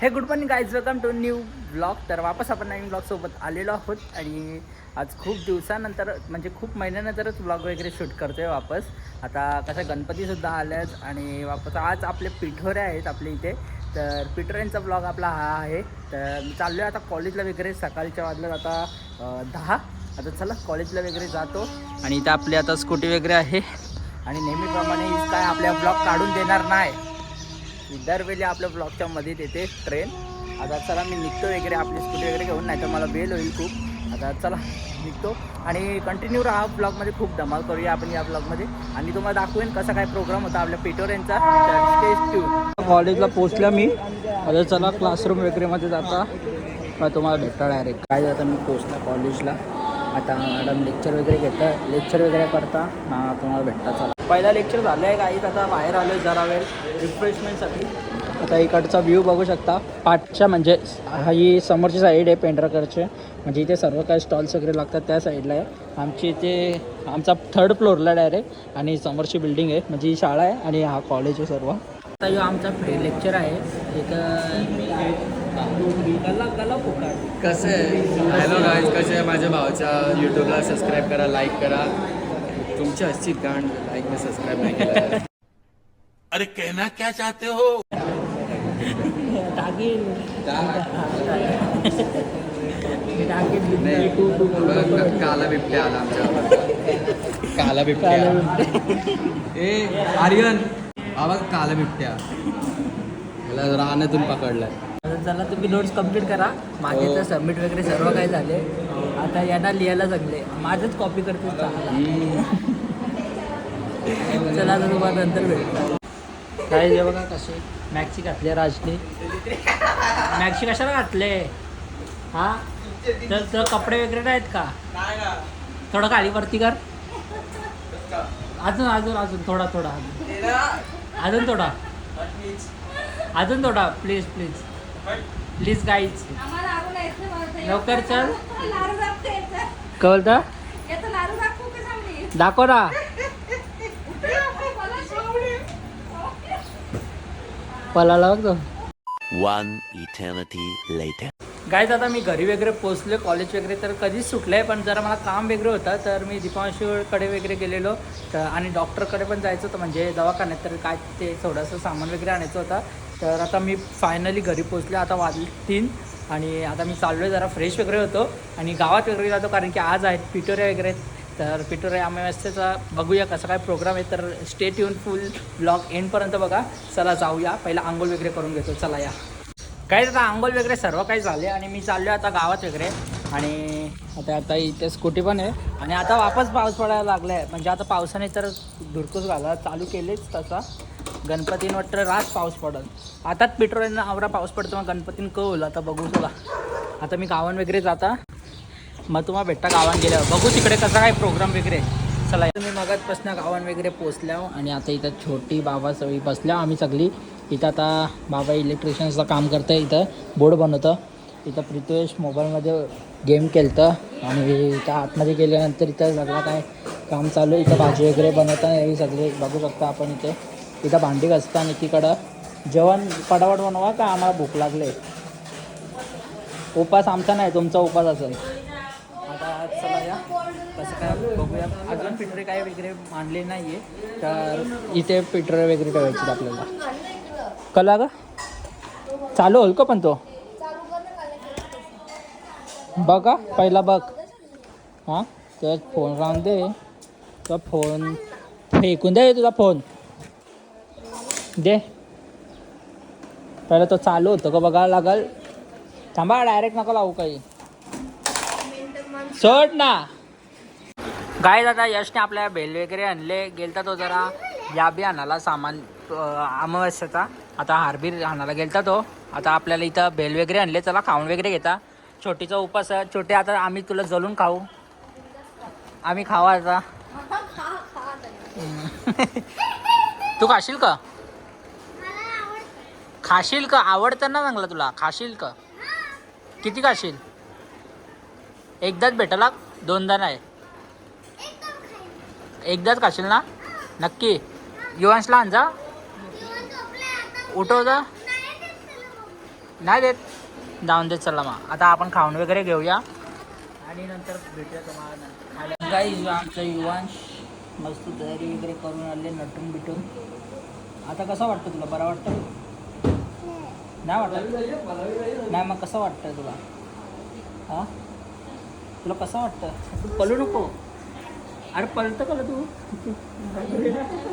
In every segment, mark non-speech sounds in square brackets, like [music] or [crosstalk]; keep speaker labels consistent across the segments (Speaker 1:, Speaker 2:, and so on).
Speaker 1: Hey good morning guys welcome to new blog तर वापस आपण नवीन ब्लॉगसोबत आलेलो आहोत. आणि आज खूप दिवसानंतर म्हणजे खूप महिन्यानंतरच ब्लॉग वगैरे शूट करतोय वापस. आता कसं गणपतीसुद्धा आल्यात आणि वापस आज आपले पिठोरे आहेत आपल्या इथे. तर पिठोऱ्यांचा ब्लॉग आपला हा आहे. तर मी चाललो आहे आता कॉलेजला वगैरे. सकाळच्या वाजल्यात आता दहा. आता चला कॉलेजला वगैरे जातो. आणि इथं आपली आता स्कूटी वगैरे आहे. आणि नेहमीप्रमाणे काय आपल्या ब्लॉग काढून देणार नाही. दरवेळी आपल्या ब्लॉकच्या मध्ये येते ट्रेन आता चला मी निघतो वगैरे आपली स्कूटी वगैरे घेऊन नाही तर मला बेल होईल खूप. आता चला निघतो. आणि कंटिन्यू राहा ब्लॉगमध्ये खूप धमाल करूया आपण या ब्लॉगमध्ये आणि तुम्हाला दाखवेन कसा काय प्रोग्राम होता आपल्या पिटोरेंचा. यांचा कॉलेजला पोचला मी. आता चला क्लासरूम वगैरेमध्ये जाता. मग तुम्हाला भेटता डायरेक्ट काय जाता मी पोचला कॉलेजला आता मॅडम लेक्चर वगैरे घेता लेक्चर वगैरे करता. तुम्हाला भेटता चला. पहिला लेक्चर झालं आहे काहीच आता बाहेर आलो आहे जरा वेळ. रिफ्रेशमेंटसाठी आता इकडचा व्ह्यू बघू शकता. पाठच्या म्हणजे हा ही समोरची साईड आहे पेंढरकरचे. म्हणजे इथे सर्व काही स्टॉल्स वगैरे लागतात त्या साईडला आहे. आमची इथे आमचा थर्ड फ्लोअरला डायरेक्ट आणि समोरची बिल्डिंग आहे. म्हणजे ही शाळा आहे आणि हा कॉलेज आहे सर्व. आता हा आमचा फ्री लेक्चर आहे. इथं
Speaker 2: कसं आहे? हॅलो गाईज कसे आहे? माझ्या भावाच्या यूट्यूबला सबस्क्राईब करा लाईक करा. तुमची हसची गांड लाईक मी सबस्क्राईब नाही केलं.
Speaker 3: अरे कहना क्या चाहते हो?
Speaker 2: काला बिबट्या आला आमच्या. काला बिबट्या. ए आर्यन. बाबा काला बिबट्या. त्याला रानातून पकडलाय.
Speaker 1: चला तुम्ही नोट्स कंप्लीट करा. माझे तर सबमिट वगैरे सर्व काही झाले. आता यांना लिहायला जगले माझंच कॉपी करते चला आता तुम्हाला नंतर भेटतो काय जे बघा कसे? मॅक्सी घातले राजने. मॅक्सी कशाला घातले? हा? तर तर कपडे वगैरे नाहीत का? थोडं खाली वरती कर. अजून अजून अजून थोडा थोडा. अजून अजून थोडा. अजून थोडा. प्लीज प्लीज प्लीज गाईज लवकर चल. कळत दाखव ना. पलाला बघतो
Speaker 4: One eternity later.
Speaker 1: गाईज आता मी घरी वगैरे पोचलो कॉलेज वगैरे तर कधीच सुटलं आहे पण जरा मला काम वगैरे होतं तर मी दीपांशूकडे वगैरे गेलेलो तर आणि डॉक्टरकडे पण जायचं होतं म्हणजे दवाखान्यात तर काय ते थोडंसं सामान वगैरे आणायचं होतं. तर आता मी फायनली घरी पोचले आता वाजले तीन आणि आता मी चाललो आहे जरा फ्रेश वगैरे होतो आणि गावात वगैरे जातो कारण की आज आहेत पिटोरे वगैरे. तर पिटोरे अमावस्येचा बघूया कसा काय प्रोग्राम आहे. तर स्टेट येऊन फुल ब्लॉग एंडपर्यंत बघा. चला जाऊया. पहिला आंघोळ वगैरे करून घेतो. चला या. काय आता आंघोळ वगैरे सर्व काही झाले आणि मी चाललो आता गावात वगैरे. आणि आता आता इथे स्कूटी पण आहे. आणि आता वापस पाऊस पडायला लागला आहे म्हणजे आता पावसाने तर धुरकूस घाला. चालू केलेच तसा. गणपतीन वाटतं रात पाऊस पडत आताच पेट्रोल आवरा पाऊस पडतो मग गणपतीन कळलं आता बघू तुला. आता मी गावान वगैरे जाता. मग तुम्हाला भेटता गावान गेल्यावर. बघू तिकडे कसा काय प्रोग्राम वगैरे. चला मी मगाचपासून गावान वगैरे पोचल्या आणि आता इथं छोटी बाबा सगळी बसल्या. आम्ही सगळी. इथं आता बाबा इलेक्ट्रिशियन्सचं काम करतं इथं बोर्ड बनवतं. इथं प्रितेश मोबाईलमध्ये गेम खेळतं. आणि इथं आतमध्ये गेल्यानंतर इथं सगळं काय काम चालू आहे. इथं भाजी वगैरे बनवता हे सगळे बघू शकता आपण इथे. इथं भांडी घासता एकीकडं जेवण पटापट बनवा का आम्हाला भूक लागले? उपास आमचा नाही तुमचा उपास असेल. आता चला या. कसं काय बघूया. अजून पिठरे काय वगैरे मांडले नाही आहे तर इथे पिठरे वगैरे ठेवायचे आपल्याला. कला का चालू होईल का पण तो? बघा पहिला बघ. हां तर फोन राहून दे. तो फोन फेकून दे तुझा फोन. दे. पहिला तो चालू होतो का बघायला लागल. थांबा डायरेक्ट नका लावू काही. सोड ना. गाय दादा यशने आपल्या बेल वगैरे आणले. गेलता तो जरा याबी आणाला सामान अमावस्याचा. आता हारबीर आणायला गेलता तो. आता आपल्याला इथं बेल वगैरे आणले. चला खाऊन वगैरे घेता. छोटीचा उपास आहे छोटे आता आम्ही तुला जलून खाऊ. आम्ही खावा आता. [laughs] तू खाशील का? खाशील का? आवडतं ना चांगलं तुला? खाशील का? किती खाशील? एकदाच भेटला? दोनदा नाही. एकदाच खाशील ना? नक्की. युवांशला आणजा उठव जा. नाही देत. जाऊन देत चला मग. आता आपण खाऊन वगैरे घेऊया. आणि नंतर भेटूया तुम्हाला काही आमचं युवांश मस्त तयारी वगैरे करून आले नटून बिटून आता कसं वाटतं तुला? बरं वाटतं? नाही वाटत. नाही मग कसं वाटतं तुला? हां? तुला कसं वाटतं? तू पळू नको. अरे पळतं का तू?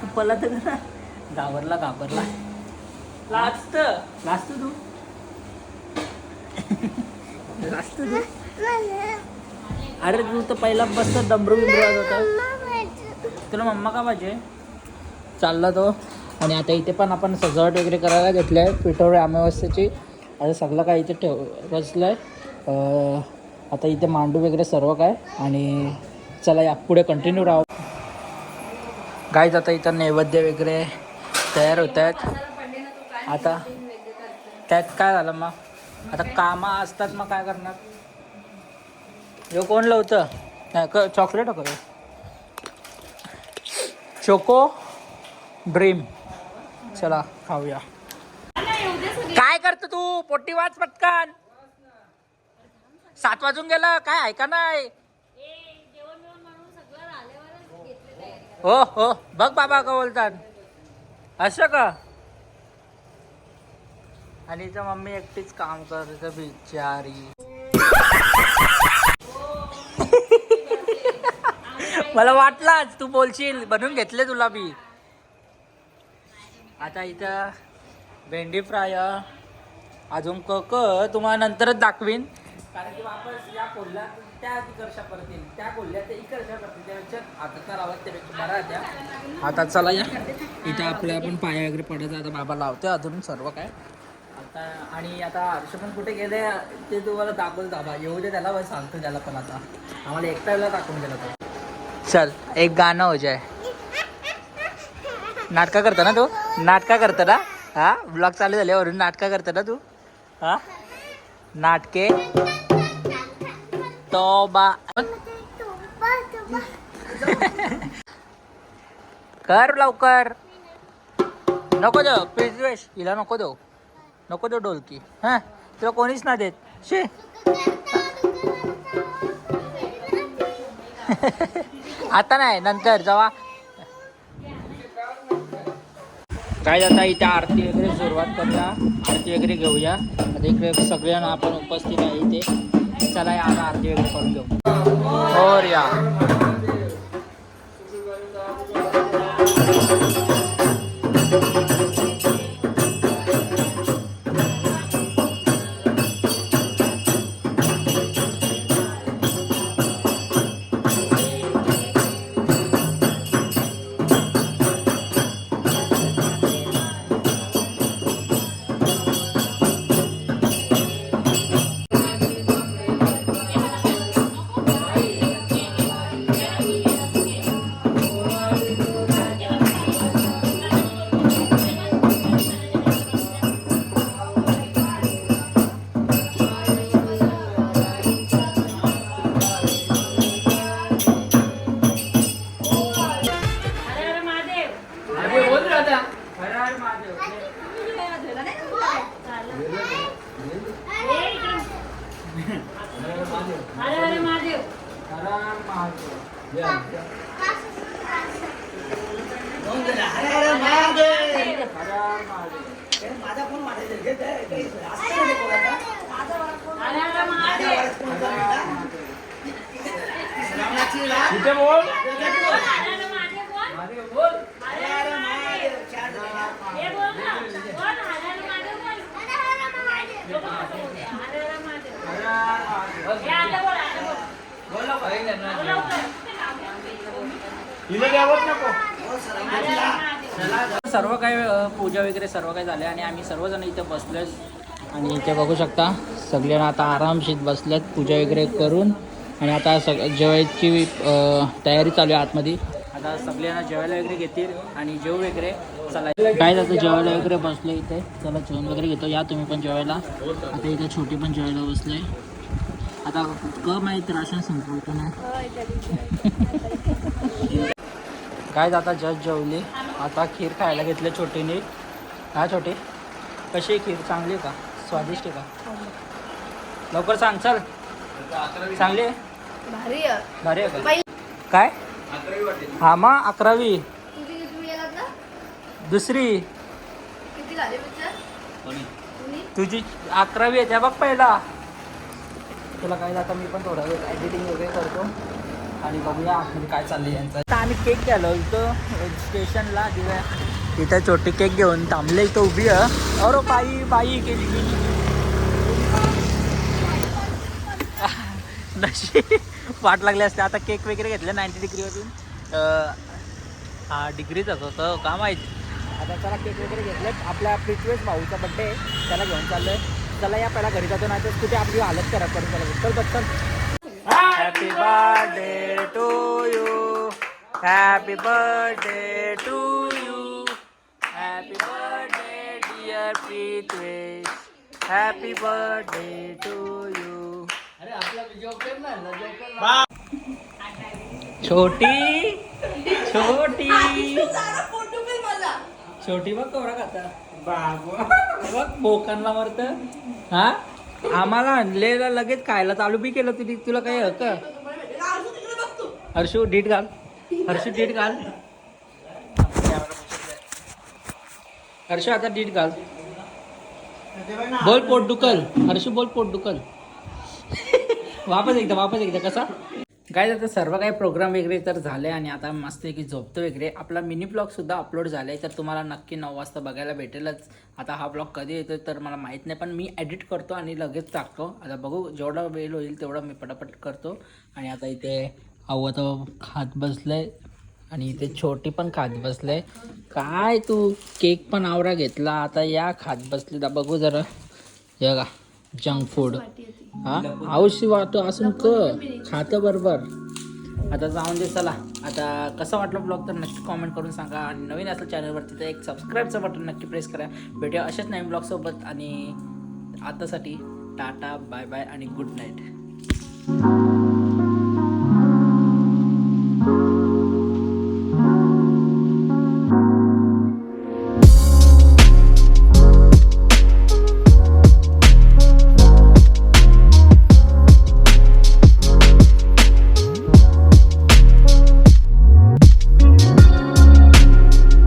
Speaker 1: तू पळत का? घाबरला घाबरला. लाजत लाजत तू. लाजत तू. अरे तू तर पहिला बसत डमरू बिमरू होता. तुला मम्मा का पाहिजे? चालला तो. आणि आता इथे पण आपण सजावट वगैरे करायला घेतलं आहे. पिठोरे अमावस्याची. आता सगळं काय इथे ठेव बसलं आहे आता इथे मांडू वगैरे सर्व काय. आणि चला या पुढे कंटिन्यू राहू. गाईज आता इथं नैवेद्य वगैरे तयार होत आहेत. आता त्यात काय झालं मग? आता कामं असतात मग काय करणार? हे कोण लावतं? नाही क चॉकलेट करू चोको ड्रीम चला खाऊया. काय करतो तू? पोटी वाच पटकन. सात वाजून गेलं काय ऐका नाही? हो हो. बघ बाबा का बोलतात असं का? आणि इथं मम्मी एकटीच काम करत बिचारी. [laughs] मला वाटलाच तू बोलशील बनवून घेतले तुला बी आता इथं भेंडी फ्राय अजून कक तुम्हाला नंतरच दाखवीन. कारण की वापस या कोल्ह्यात त्या तिकडशा परत येईल त्या कोल्ह्यात त्या इकडच्या परतील त्यापेक्षा आता तर आवाज त्यापेक्षा बरा त्या आता चला या. इथं आपल्या आपण पाया वगैरे पडत आता बाबा लावतोय अजून सर्व काय. आता आणि आता हर्ष पण कुठे गेले ते तुम्हाला दाखवलं दाबा येऊ दे त्याला सांगतो त्याला पण आता. आम्हाला एकट्याला दाखवून गेला तो चल एक गाणं हो जाय. नाटकं करता ना तू? नाटका करतो ना हा? ब्लॉग चालू झाल्यावरून नाटका करतो ना तू? हा? नाटके? तो बा कर लवकर. नको देऊ. प्रिद्वेश हिला नको देऊ. नको देऊ डोलकी. हा? तुला कोणीच ना देत. शे. [laughs] आता नाही. नंतर. जेव्हा काय आता इथे आरती वगैरे सुरुवात करूया. आरती वगैरे घेऊया. आता इकडे सगळ्यांना आपण उपस्थित आहे इथे. चला या आता आरती वगैरे करून घेऊ. हो या हरे हरे
Speaker 5: महादेव.
Speaker 1: हरे
Speaker 5: हरे
Speaker 1: महादेव माझा फोन माझ्या घेत आहे
Speaker 5: हरे हरे महादेव
Speaker 1: तिथे बोल. सर्व काय अ, पूजा वगैरे सर्व काय झाले आणि आम्ही सर्वजण इथे बसलोय आणि इथे बघू शकता सगळ्यांना आता आरामशीत बसल्यात पूजा वगैरे करून. आणि आता सग जेवायची तयारी चालू आहे आतमध्ये. आता सगळ्यांना जेवायला वगैरे घेतील आणि जेव वगैरे. चला. काय जातं जेवायला वगैरे बसलो इथे. चला जेवण वगैरे घेतो. या तुम्ही पण जेवायला. आता इथे छोटी पण जेवायला बसले आता क माहीत राशन संपवतो ना. काय आता जज जेवली. आता खीर खायला घेतली छोटीने. हा छोटी? कशी आहे खीर? चांगली आहे का? स्वादिष्ट आहे का? लवकर सांग चल. चांगली आहे?
Speaker 6: भारी आहे.
Speaker 1: भारी आहे का?
Speaker 6: बाई,
Speaker 1: काय? हा मग अकरावी. दुसरी.
Speaker 6: किती झाले पिक्चर कुणी?
Speaker 1: तुझी अकरावी आहे त्या बघ पहिला. तुला काय आता मी पण थोडा वेळ एडिटिंग वगैरे करतो. आणि बघूया आतमध्ये काय चाललंय यांचं. आता आम्ही केक घ्यायला इथं स्टेशनला दिव्या तिथे छोटी केक घेऊन थांबले इथं उभी आहे. अरो बाई बाई केली गेली नशी वाट लागली असते. आता केक वगैरे घेतले नाईन्टी डिग्रीवरून हा असं होतं का माहिती? आता त्याला केक वगैरे घेतले आपल्या पृथ्वीच भाऊचा बड्डे आहे. त्याला घेऊन चाललोय. चला या पहिला घरी जातो नाही तर कुठे आपली हालत करा करून चला. चल बघ happy birthday to you happy birthday to you happy birthday dear Prithvi happy birthday to you छोटी छोटी. छोटी बघ कवरा खाता. बघ बोकांना हा? आम्हाला आणलेला लगेच खायला चालू बी केलं तुझी तुला काही हक्क? हर्षू डीट घाल. हर्षू डीट घाल. हर्षू आता डीट घाल. बोल पोट दुखल. हर्षू बोल पोट दुखल. वापस एकदा वापस एकदा. कसा? काय आता सर्व काही प्रोग्राम वगैरे तर झाले आणि आता मस्त की झोपतो वगैरे. आपला मिनी ब्लॉगसुद्धा अपलोड झाला आहे तर तुम्हाला नक्की नऊ वाजता बघायला भेटेलच. आता हा ब्लॉग कधी येतो तर मला माहीत नाही पण मी एडिट करतो आणि लगेच टाकतो. आता बघू जेवढा वेळ होईल तेवढा मी पटापट करतो. आणि आता इथे अव्वा तो खात आहे आणि इथे छोटी पण खात बसले काय तू केक पण आवरा घेतला. आता या खात बसली तर बघू जरा. हे जंक फूड हा? औषधी वाटतो असून क खातं बरोबर. आता जाऊन दे चला. आता कसं वाटलं ब्लॉग तर नक्की कॉमेंट करून सांगा. आणि नवीन असेल चॅनलवरती तर एक सबस्क्राईबचं बटन नक्की प्रेस करा. भेटूया अशाच नवीन ब्लॉगसोबत आणि आतासाठी टाटा बाय बाय आणि गुड नाईट